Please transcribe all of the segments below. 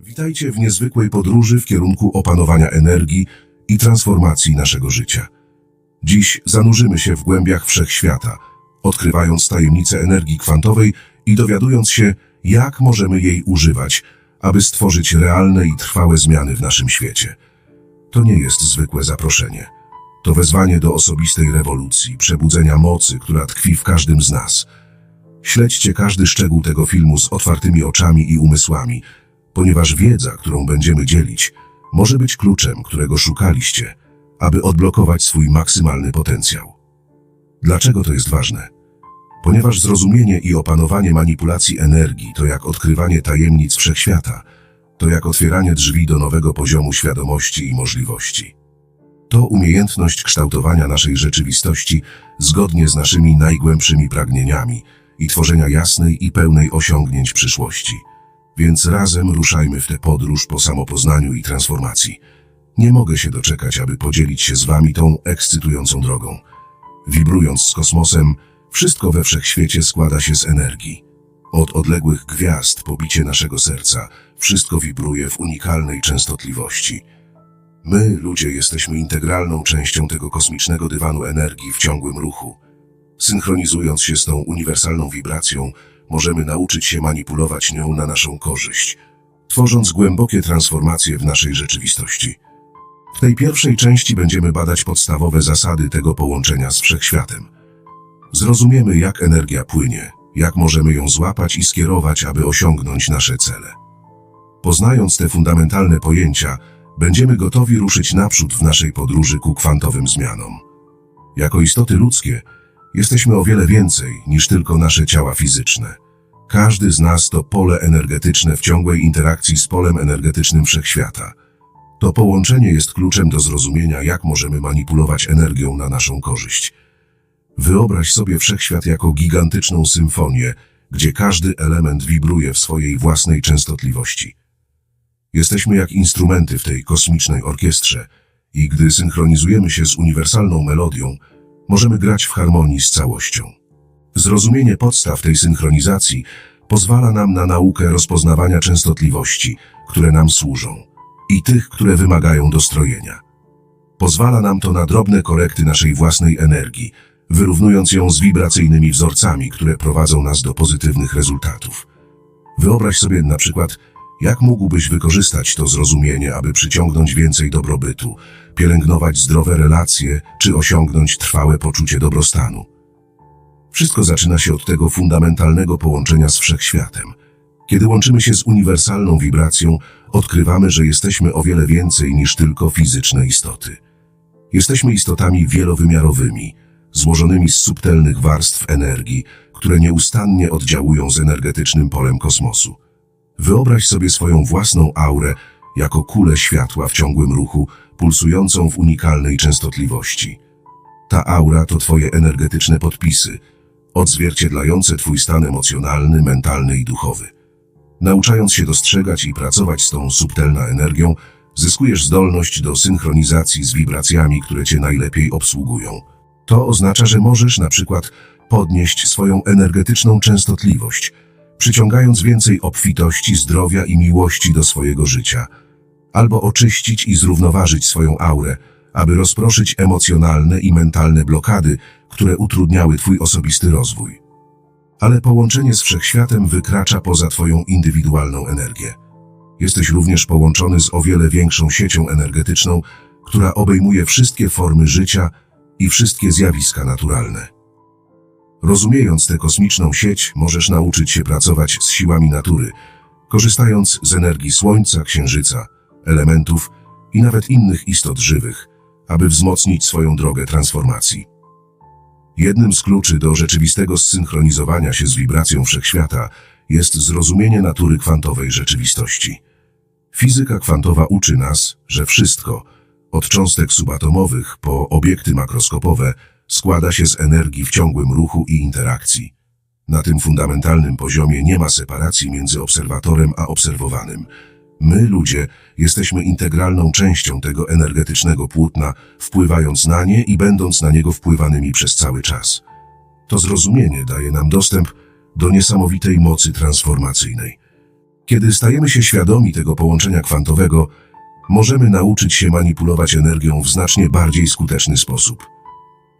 Witajcie w niezwykłej podróży w kierunku opanowania energii i transformacji naszego życia. Dziś zanurzymy się w głębiach wszechświata, odkrywając tajemnice energii kwantowej i dowiadując się, jak możemy jej używać, aby stworzyć realne i trwałe zmiany w naszym świecie. To nie jest zwykłe zaproszenie. To wezwanie do osobistej rewolucji, przebudzenia mocy, która tkwi w każdym z nas. Śledźcie każdy szczegół tego filmu z otwartymi oczami i umysłami, ponieważ wiedza, którą będziemy dzielić, może być kluczem, którego szukaliście, aby odblokować swój maksymalny potencjał. Dlaczego to jest ważne? Ponieważ zrozumienie i opanowanie manipulacji energii to jak odkrywanie tajemnic wszechświata, to jak otwieranie drzwi do nowego poziomu świadomości i możliwości. To umiejętność kształtowania naszej rzeczywistości zgodnie z naszymi najgłębszymi pragnieniami i tworzenia jasnej i pełnej osiągnięć przyszłości. Więc razem ruszajmy w tę podróż po samopoznaniu i transformacji. Nie mogę się doczekać, aby podzielić się z wami tą ekscytującą drogą. Wibrując z kosmosem, wszystko we wszechświecie składa się z energii. Od odległych gwiazd po bicie naszego serca, wszystko wibruje w unikalnej częstotliwości. My, ludzie, jesteśmy integralną częścią tego kosmicznego dywanu energii w ciągłym ruchu. Synchronizując się z tą uniwersalną wibracją, możemy nauczyć się manipulować nią na naszą korzyść, tworząc głębokie transformacje w naszej rzeczywistości. W tej pierwszej części będziemy badać podstawowe zasady tego połączenia z wszechświatem. Zrozumiemy, jak energia płynie, jak możemy ją złapać i skierować, aby osiągnąć nasze cele. Poznając te fundamentalne pojęcia, będziemy gotowi ruszyć naprzód w naszej podróży ku kwantowym zmianom. Jako istoty ludzkie, jesteśmy o wiele więcej niż tylko nasze ciała fizyczne. Każdy z nas to pole energetyczne w ciągłej interakcji z polem energetycznym wszechświata. To połączenie jest kluczem do zrozumienia, jak możemy manipulować energią na naszą korzyść. Wyobraź sobie wszechświat jako gigantyczną symfonię, gdzie każdy element wibruje w swojej własnej częstotliwości. Jesteśmy jak instrumenty w tej kosmicznej orkiestrze i gdy synchronizujemy się z uniwersalną melodią, możemy grać w harmonii z całością. Zrozumienie podstaw tej synchronizacji pozwala nam na naukę rozpoznawania częstotliwości, które nam służą i tych, które wymagają dostrojenia. Pozwala nam to na drobne korekty naszej własnej energii, wyrównując ją z wibracyjnymi wzorcami, które prowadzą nas do pozytywnych rezultatów. Wyobraź sobie na przykład, jak mógłbyś wykorzystać to zrozumienie, aby przyciągnąć więcej dobrobytu, pielęgnować zdrowe relacje czy osiągnąć trwałe poczucie dobrostanu. Wszystko zaczyna się od tego fundamentalnego połączenia z wszechświatem. Kiedy łączymy się z uniwersalną wibracją, odkrywamy, że jesteśmy o wiele więcej niż tylko fizyczne istoty. Jesteśmy istotami wielowymiarowymi, złożonymi z subtelnych warstw energii, które nieustannie oddziałują z energetycznym polem kosmosu. Wyobraź sobie swoją własną aurę jako kulę światła w ciągłym ruchu, pulsującą w unikalnej częstotliwości. Ta aura to Twoje energetyczne podpisy, odzwierciedlające Twój stan emocjonalny, mentalny i duchowy. Nauczając się dostrzegać i pracować z tą subtelną energią, zyskujesz zdolność do synchronizacji z wibracjami, które Cię najlepiej obsługują. To oznacza, że możesz na przykład podnieść swoją energetyczną częstotliwość, przyciągając więcej obfitości, zdrowia i miłości do swojego życia, albo oczyścić i zrównoważyć swoją aurę, aby rozproszyć emocjonalne i mentalne blokady, które utrudniały Twój osobisty rozwój. Ale połączenie z wszechświatem wykracza poza Twoją indywidualną energię. Jesteś również połączony z o wiele większą siecią energetyczną, która obejmuje wszystkie formy życia i wszystkie zjawiska naturalne. Rozumiejąc tę kosmiczną sieć, możesz nauczyć się pracować z siłami natury, korzystając z energii Słońca, Księżyca, elementów i nawet innych istot żywych, aby wzmocnić swoją drogę transformacji. Jednym z kluczy do rzeczywistego zsynchronizowania się z wibracją wszechświata jest zrozumienie natury kwantowej rzeczywistości. Fizyka kwantowa uczy nas, że wszystko, od cząstek subatomowych po obiekty makroskopowe, składa się z energii w ciągłym ruchu i interakcji. Na tym fundamentalnym poziomie nie ma separacji między obserwatorem a obserwowanym. My, ludzie, jesteśmy integralną częścią tego energetycznego płótna, wpływając na nie i będąc na niego wpływanymi przez cały czas. To zrozumienie daje nam dostęp do niesamowitej mocy transformacyjnej. Kiedy stajemy się świadomi tego połączenia kwantowego, możemy nauczyć się manipulować energią w znacznie bardziej skuteczny sposób.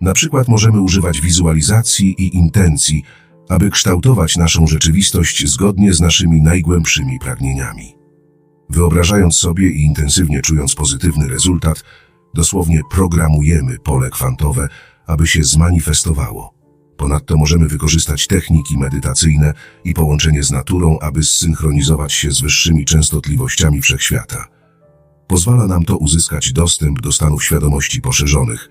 Na przykład możemy używać wizualizacji i intencji, aby kształtować naszą rzeczywistość zgodnie z naszymi najgłębszymi pragnieniami. Wyobrażając sobie i intensywnie czując pozytywny rezultat, dosłownie programujemy pole kwantowe, aby się zmanifestowało. Ponadto możemy wykorzystać techniki medytacyjne i połączenie z naturą, aby zsynchronizować się z wyższymi częstotliwościami wszechświata. Pozwala nam to uzyskać dostęp do stanów świadomości poszerzonych,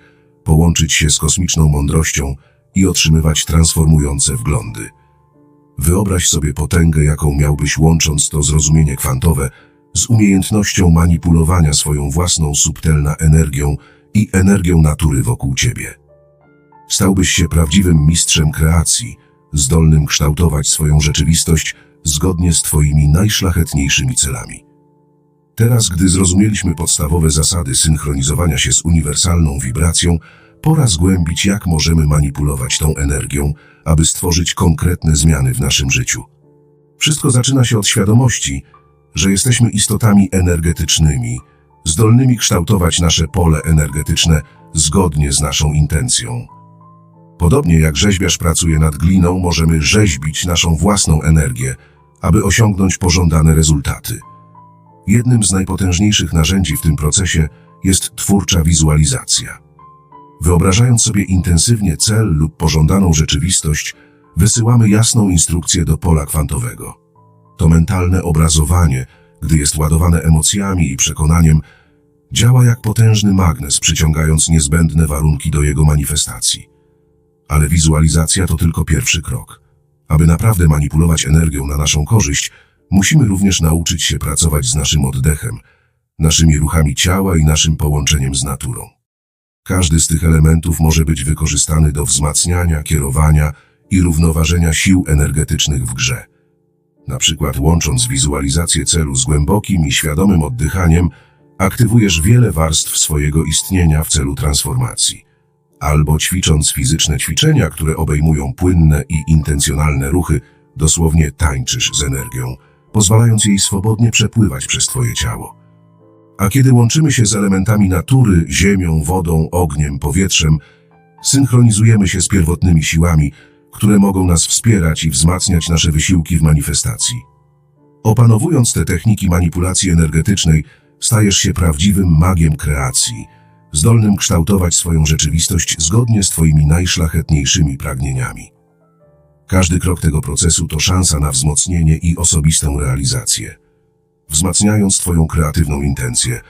połączyć się z kosmiczną mądrością i otrzymywać transformujące wglądy. Wyobraź sobie potęgę, jaką miałbyś łącząc to zrozumienie kwantowe z umiejętnością manipulowania swoją własną subtelną energią i energią natury wokół ciebie. Stałbyś się prawdziwym mistrzem kreacji, zdolnym kształtować swoją rzeczywistość zgodnie z Twoimi najszlachetniejszymi celami. Teraz, gdy zrozumieliśmy podstawowe zasady synchronizowania się z uniwersalną wibracją, pora zgłębić, jak możemy manipulować tą energią, aby stworzyć konkretne zmiany w naszym życiu. Wszystko zaczyna się od świadomości, że jesteśmy istotami energetycznymi, zdolnymi kształtować nasze pole energetyczne zgodnie z naszą intencją. Podobnie jak rzeźbiarz pracuje nad gliną, możemy rzeźbić naszą własną energię, aby osiągnąć pożądane rezultaty. Jednym z najpotężniejszych narzędzi w tym procesie jest twórcza wizualizacja. Wyobrażając sobie intensywnie cel lub pożądaną rzeczywistość, wysyłamy jasną instrukcję do pola kwantowego. To mentalne obrazowanie, gdy jest ładowane emocjami i przekonaniem, działa jak potężny magnes, przyciągając niezbędne warunki do jego manifestacji. Ale wizualizacja to tylko pierwszy krok. Aby naprawdę manipulować energią na naszą korzyść, musimy również nauczyć się pracować z naszym oddechem, naszymi ruchami ciała i naszym połączeniem z naturą. Każdy z tych elementów może być wykorzystany do wzmacniania, kierowania i równoważenia sił energetycznych w grze. Na przykład łącząc wizualizację celu z głębokim i świadomym oddychaniem, aktywujesz wiele warstw swojego istnienia w celu transformacji. Albo ćwicząc fizyczne ćwiczenia, które obejmują płynne i intencjonalne ruchy, dosłownie tańczysz z energią, pozwalając jej swobodnie przepływać przez twoje ciało. A kiedy łączymy się z elementami natury, ziemią, wodą, ogniem, powietrzem, synchronizujemy się z pierwotnymi siłami, które mogą nas wspierać i wzmacniać nasze wysiłki w manifestacji. Opanowując te techniki manipulacji energetycznej, stajesz się prawdziwym magiem kreacji, zdolnym kształtować swoją rzeczywistość zgodnie z Twoimi najszlachetniejszymi pragnieniami. Każdy krok tego procesu to szansa na wzmocnienie i osobistą realizację. Wzmacniając Twoją kreatywną intencję,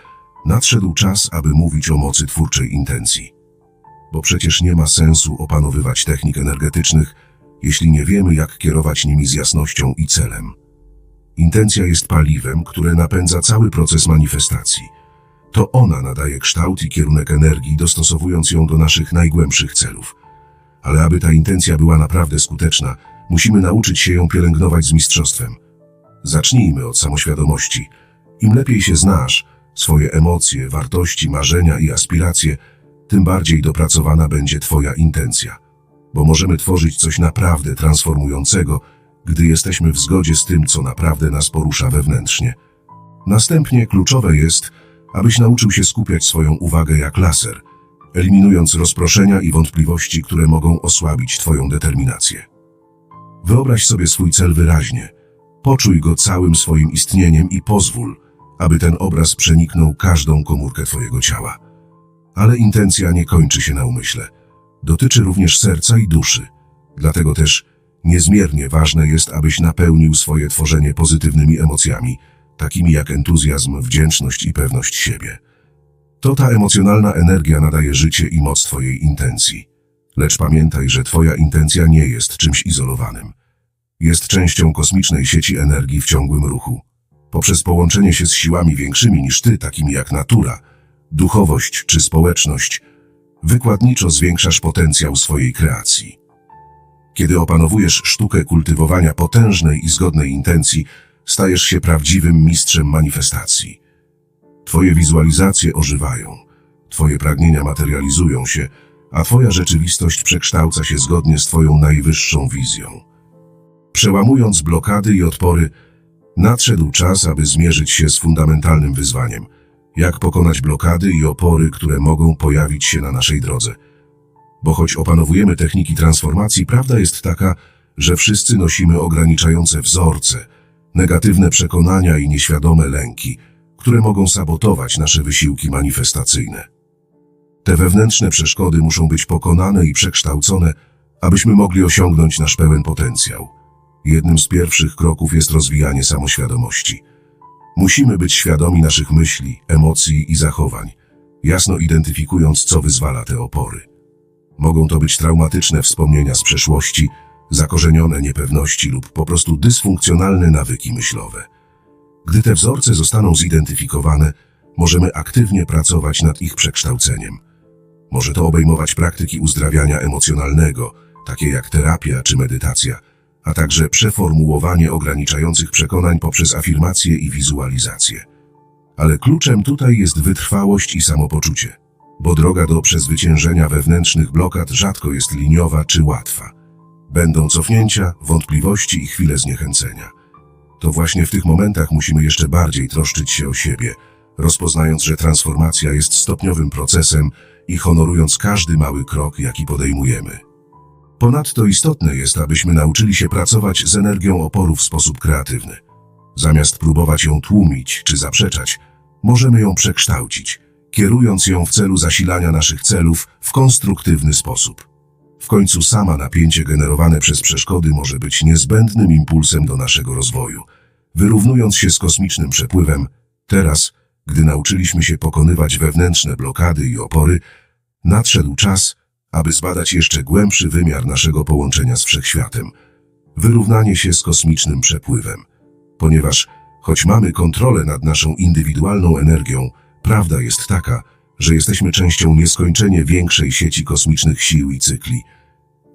nadszedł czas, aby mówić o mocy twórczej intencji. Bo przecież nie ma sensu opanowywać technik energetycznych, jeśli nie wiemy, jak kierować nimi z jasnością i celem. Intencja jest paliwem, które napędza cały proces manifestacji. To ona nadaje kształt i kierunek energii, dostosowując ją do naszych najgłębszych celów. Ale aby ta intencja była naprawdę skuteczna, musimy nauczyć się ją pielęgnować z mistrzostwem. Zacznijmy od samoświadomości. Im lepiej się znasz, swoje emocje, wartości, marzenia i aspiracje, tym bardziej dopracowana będzie Twoja intencja. Bo możemy tworzyć coś naprawdę transformującego, gdy jesteśmy w zgodzie z tym, co naprawdę nas porusza wewnętrznie. Następnie kluczowe jest, abyś nauczył się skupiać swoją uwagę jak laser, eliminując rozproszenia i wątpliwości, które mogą osłabić Twoją determinację. Wyobraź sobie swój cel wyraźnie, poczuj go całym swoim istnieniem i pozwól, aby ten obraz przeniknął każdą komórkę Twojego ciała. Ale intencja nie kończy się na umyśle. Dotyczy również serca i duszy. Dlatego też niezmiernie ważne jest, abyś napełnił swoje tworzenie pozytywnymi emocjami, takimi jak entuzjazm, wdzięczność i pewność siebie. To ta emocjonalna energia nadaje życie i moc Twojej intencji. Lecz pamiętaj, że Twoja intencja nie jest czymś izolowanym. Jest częścią kosmicznej sieci energii w ciągłym ruchu. Poprzez połączenie się z siłami większymi niż Ty, takimi jak natura, duchowość czy społeczność, wykładniczo zwiększasz potencjał swojej kreacji. Kiedy opanowujesz sztukę kultywowania potężnej i zgodnej intencji, stajesz się prawdziwym mistrzem manifestacji. Twoje wizualizacje ożywają, Twoje pragnienia materializują się, a Twoja rzeczywistość przekształca się zgodnie z Twoją najwyższą wizją. Przełamując blokady i odpory, Nadszedł czas, aby zmierzyć się z fundamentalnym wyzwaniem. Jak pokonać blokady i opory, które mogą pojawić się na naszej drodze. Bo choć opanowujemy techniki transformacji, prawda jest taka, że wszyscy nosimy ograniczające wzorce, negatywne przekonania i nieświadome lęki, które mogą sabotować nasze wysiłki manifestacyjne. Te wewnętrzne przeszkody muszą być pokonane i przekształcone, abyśmy mogli osiągnąć nasz pełen potencjał. Jednym z pierwszych kroków jest rozwijanie samoświadomości. Musimy być świadomi naszych myśli, emocji i zachowań, jasno identyfikując, co wyzwala te opory. Mogą to być traumatyczne wspomnienia z przeszłości, zakorzenione niepewności lub po prostu dysfunkcjonalne nawyki myślowe. Gdy te wzorce zostaną zidentyfikowane, możemy aktywnie pracować nad ich przekształceniem. Może to obejmować praktyki uzdrawiania emocjonalnego, takie jak terapia czy medytacja, a także przeformułowanie ograniczających przekonań poprzez afirmacje i wizualizację. Ale kluczem tutaj jest wytrwałość i samopoczucie, bo droga do przezwyciężenia wewnętrznych blokad rzadko jest liniowa czy łatwa. Będą cofnięcia, wątpliwości i chwile zniechęcenia. To właśnie w tych momentach musimy jeszcze bardziej troszczyć się o siebie, rozpoznając, że transformacja jest stopniowym procesem i honorując każdy mały krok, jaki podejmujemy. Ponadto istotne jest, abyśmy nauczyli się pracować z energią oporu w sposób kreatywny. Zamiast próbować ją tłumić czy zaprzeczać, możemy ją przekształcić, kierując ją w celu zasilania naszych celów w konstruktywny sposób. W końcu sama napięcie generowane przez przeszkody może być niezbędnym impulsem do naszego rozwoju. Wyrównując się z kosmicznym przepływem, teraz, gdy nauczyliśmy się pokonywać wewnętrzne blokady i opory, nadszedł czas, aby zbadać jeszcze głębszy wymiar naszego połączenia z wszechświatem. Wyrównanie się z kosmicznym przepływem. Ponieważ, choć mamy kontrolę nad naszą indywidualną energią, prawda jest taka, że jesteśmy częścią nieskończenie większej sieci kosmicznych sił i cykli.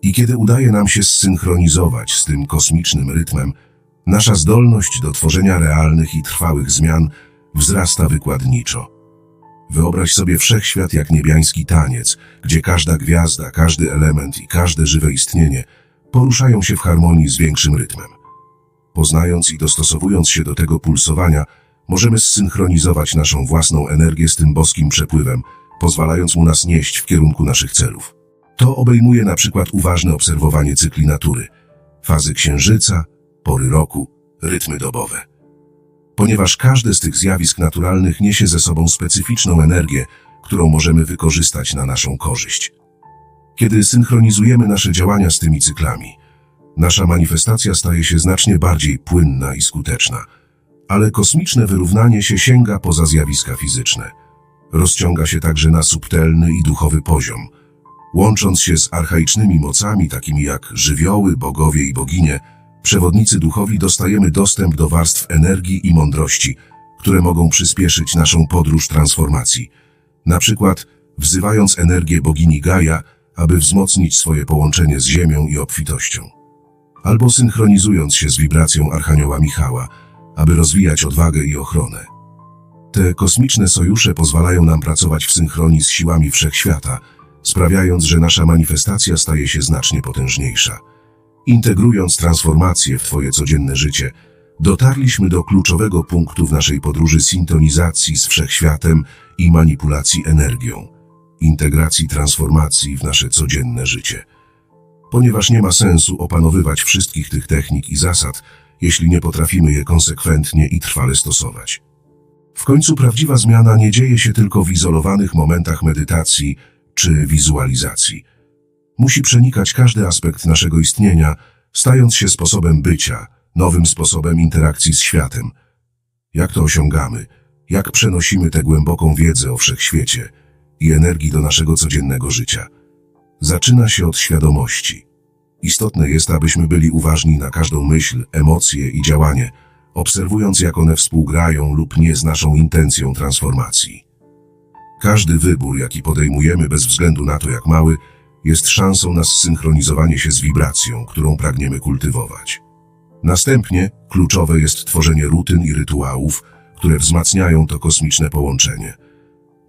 I kiedy udaje nam się zsynchronizować z tym kosmicznym rytmem, nasza zdolność do tworzenia realnych i trwałych zmian wzrasta wykładniczo. Wyobraź sobie wszechświat jak niebiański taniec, gdzie każda gwiazda, każdy element i każde żywe istnienie poruszają się w harmonii z większym rytmem. Poznając i dostosowując się do tego pulsowania, możemy zsynchronizować naszą własną energię z tym boskim przepływem, pozwalając mu nas nieść w kierunku naszych celów. To obejmuje na przykład uważne obserwowanie cykli natury, fazy księżyca, pory roku, rytmy dobowe. Ponieważ każde z tych zjawisk naturalnych niesie ze sobą specyficzną energię, którą możemy wykorzystać na naszą korzyść. Kiedy synchronizujemy nasze działania z tymi cyklami, nasza manifestacja staje się znacznie bardziej płynna i skuteczna, ale kosmiczne wyrównanie się sięga poza zjawiska fizyczne. Rozciąga się także na subtelny i duchowy poziom, łącząc się z archaicznymi mocami, takimi jak żywioły, bogowie i boginie, przewodnicy duchowi dostajemy dostęp do warstw energii i mądrości, które mogą przyspieszyć naszą podróż transformacji. Na przykład wzywając energię bogini Gaia, aby wzmocnić swoje połączenie z Ziemią i obfitością. Albo synchronizując się z wibracją Archanioła Michała, aby rozwijać odwagę i ochronę. Te kosmiczne sojusze pozwalają nam pracować w synchronii z siłami wszechświata, sprawiając, że nasza manifestacja staje się znacznie potężniejsza. Integrując transformację w Twoje codzienne życie, dotarliśmy do kluczowego punktu w naszej podróży sintonizacji z wszechświatem i manipulacji energią, integracji transformacji w nasze codzienne życie. Ponieważ nie ma sensu opanowywać wszystkich tych technik i zasad, jeśli nie potrafimy je konsekwentnie i trwale stosować. W końcu prawdziwa zmiana nie dzieje się tylko w izolowanych momentach medytacji czy wizualizacji. Musi przenikać każdy aspekt naszego istnienia, stając się sposobem bycia, nowym sposobem interakcji z światem. Jak to osiągamy? Jak przenosimy tę głęboką wiedzę o wszechświecie i energii do naszego codziennego życia? Zaczyna się od świadomości. Istotne jest, abyśmy byli uważni na każdą myśl, emocje i działanie, obserwując jak one współgrają lub nie z naszą intencją transformacji. Każdy wybór, jaki podejmujemy bez względu na to, jak mały, jest szansą na zsynchronizowanie się z wibracją, którą pragniemy kultywować. Następnie kluczowe jest tworzenie rutyn i rytuałów, które wzmacniają to kosmiczne połączenie.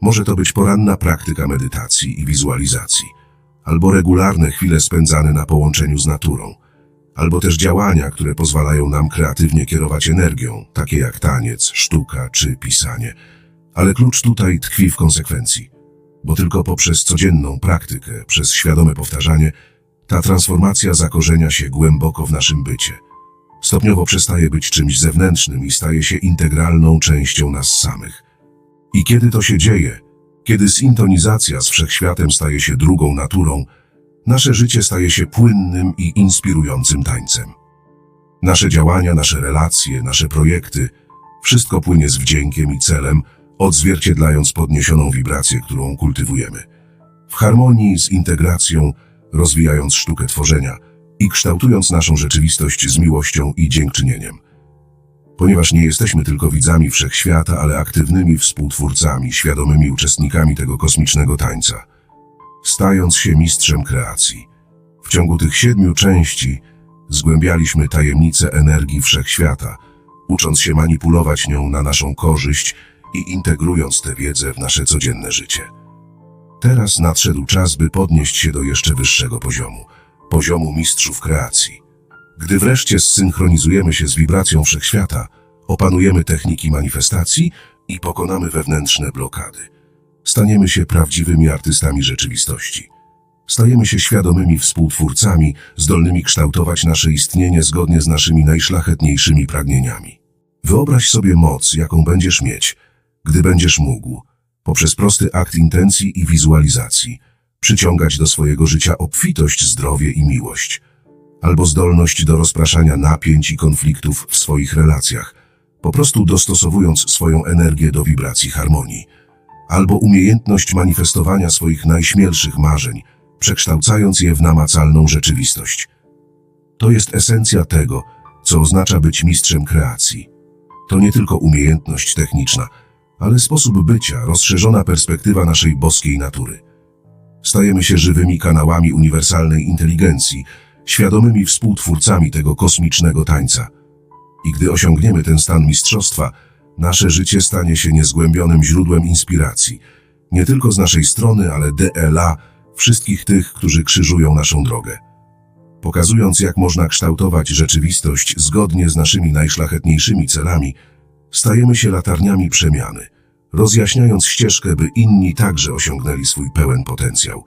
Może to być poranna praktyka medytacji i wizualizacji, albo regularne chwile spędzane na połączeniu z naturą. albo też działania, które pozwalają nam kreatywnie kierować energią, takie jak taniec, sztuka czy pisanie. Ale klucz tutaj tkwi w konsekwencji, bo tylko poprzez codzienną praktykę, przez świadome powtarzanie, ta transformacja zakorzenia się głęboko w naszym bycie. Stopniowo przestaje być czymś zewnętrznym i staje się integralną częścią nas samych. I kiedy to się dzieje, kiedy sintonizacja z wszechświatem staje się drugą naturą, nasze życie staje się płynnym i inspirującym tańcem. Nasze działania, nasze relacje, nasze projekty, wszystko płynie z wdziękiem i celem, odzwierciedlając podniesioną wibrację, którą kultywujemy. W harmonii z integracją, rozwijając sztukę tworzenia i kształtując naszą rzeczywistość z miłością i dziękczynieniem. Ponieważ nie jesteśmy tylko widzami wszechświata, ale aktywnymi współtwórcami, świadomymi uczestnikami tego kosmicznego tańca. Stając się mistrzem kreacji. W ciągu tych siedmiu części zgłębialiśmy tajemnice energii wszechświata, ucząc się manipulować nią na naszą korzyść i integrując tę wiedzę w nasze codzienne życie. Teraz nadszedł czas, by podnieść się do jeszcze wyższego poziomu, poziomu mistrzów kreacji. Gdy wreszcie zsynchronizujemy się z wibracją wszechświata, opanujemy techniki manifestacji i pokonamy wewnętrzne blokady. Staniemy się prawdziwymi artystami rzeczywistości. Stajemy się świadomymi współtwórcami, zdolnymi kształtować nasze istnienie zgodnie z naszymi najszlachetniejszymi pragnieniami. Wyobraź sobie moc, jaką będziesz mieć, gdy będziesz mógł, poprzez prosty akt intencji i wizualizacji, przyciągać do swojego życia obfitość, zdrowie i miłość, albo zdolność do rozpraszania napięć i konfliktów w swoich relacjach, po prostu dostosowując swoją energię do wibracji harmonii, albo umiejętność manifestowania swoich najśmielszych marzeń, przekształcając je w namacalną rzeczywistość. To jest esencja tego, co oznacza być mistrzem kreacji. To nie tylko umiejętność techniczna, ale sposób bycia, rozszerzona perspektywa naszej boskiej natury. Stajemy się żywymi kanałami uniwersalnej inteligencji, świadomymi współtwórcami tego kosmicznego tańca. I gdy osiągniemy ten stan mistrzostwa, nasze życie stanie się niezgłębionym źródłem inspiracji, nie tylko z naszej strony, ale DLA, wszystkich tych, którzy krzyżują naszą drogę. Pokazując, jak można kształtować rzeczywistość zgodnie z naszymi najszlachetniejszymi celami, stajemy się latarniami przemiany, rozjaśniając ścieżkę, by inni także osiągnęli swój pełen potencjał.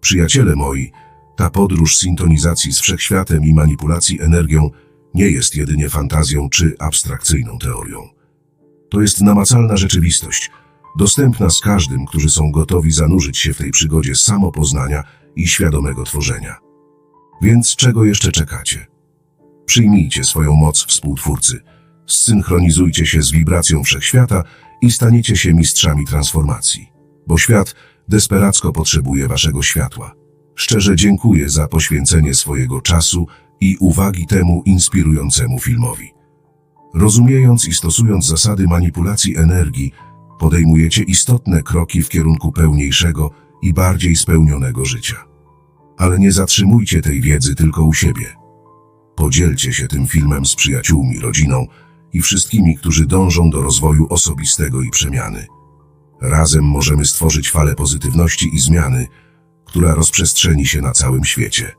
Przyjaciele moi, ta podróż sintonizacji z wszechświatem i manipulacji energią nie jest jedynie fantazją czy abstrakcyjną teorią. To jest namacalna rzeczywistość, dostępna z każdym, którzy są gotowi zanurzyć się w tej przygodzie samopoznania i świadomego tworzenia. Więc czego jeszcze czekacie? Przyjmijcie swoją moc współtwórcy, zsynchronizujcie się z wibracją wszechświata i staniecie się mistrzami transformacji, bo świat desperacko potrzebuje waszego światła. Szczerze dziękuję za poświęcenie swojego czasu i uwagi temu inspirującemu filmowi. Rozumiejąc i stosując zasady manipulacji energii, podejmujecie istotne kroki w kierunku pełniejszego i bardziej spełnionego życia. Ale nie zatrzymujcie tej wiedzy tylko u siebie. Podzielcie się tym filmem z przyjaciółmi, rodziną i wszystkimi, którzy dążą do rozwoju osobistego i przemiany. Razem możemy stworzyć falę pozytywności i zmiany, która rozprzestrzeni się na całym świecie.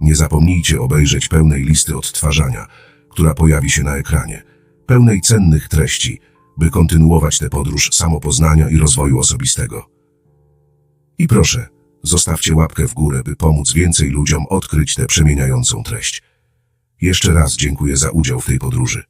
Nie zapomnijcie obejrzeć pełnej listy odtwarzania, która pojawi się na ekranie, pełnej cennych treści, by kontynuować tę podróż samopoznania i rozwoju osobistego. I proszę, zostawcie łapkę w górę, by pomóc więcej ludziom odkryć tę przemieniającą treść. Jeszcze raz dziękuję za udział w tej podróży.